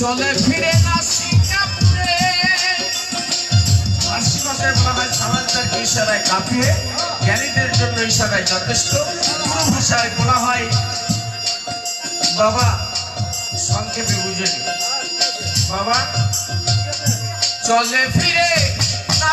চলে ফিরে সিঙ্গাপুরে। ফার্সি ভাষায় বলা হয় সামান্তারকে ইশারায় কাঁপিয়ে, জ্ঞানীদের জন্য ইশারায় যথেষ্ট। পুরো ভাষায় বলা হয়, বাবা, সংক্ষেপে বুঝে বাবা, চলে ফিরে না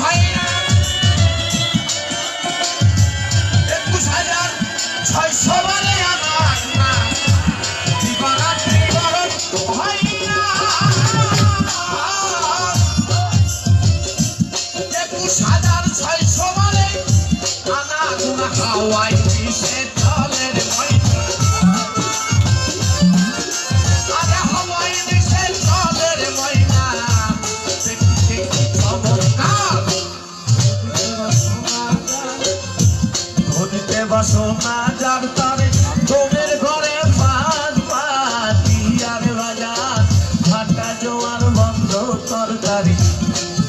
হয় না। একুশ হাজার ছয়শো বারে আমার দিবারাত্রি গরম হয় না। একুশ হাজার ছয়শো বারে আনা গুনা হাওয়াই মিশে বাসনা যার তারে তোমের ঘরে পাঁচ দিয়ার বাজার। ভাটা জোয়ার বন্ধ তরকারি।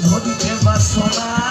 ঘটিতে বাসনা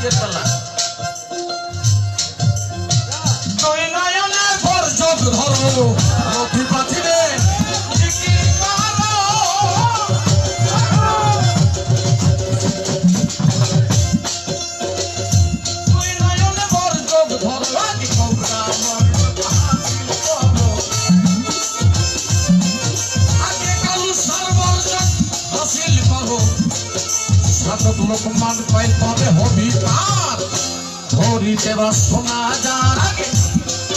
কে পালা দুই নয়নের ভর যোগ ধরো লোকমান পাই তবে হবি তার ধরিতে বা সোনা যার আগে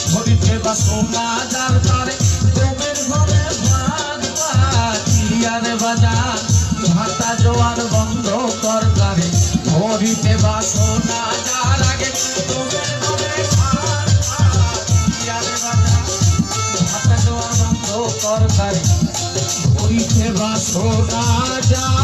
ধরিতে বা সোনা যার তারে তোমের ঘরে পাতিয়ার বাজার ভাতা জোয়ার বন্ধ তরকারি ধরিতে বা সোনা যার আগে তোমের ঘরে ভাত বাজার সোনা যার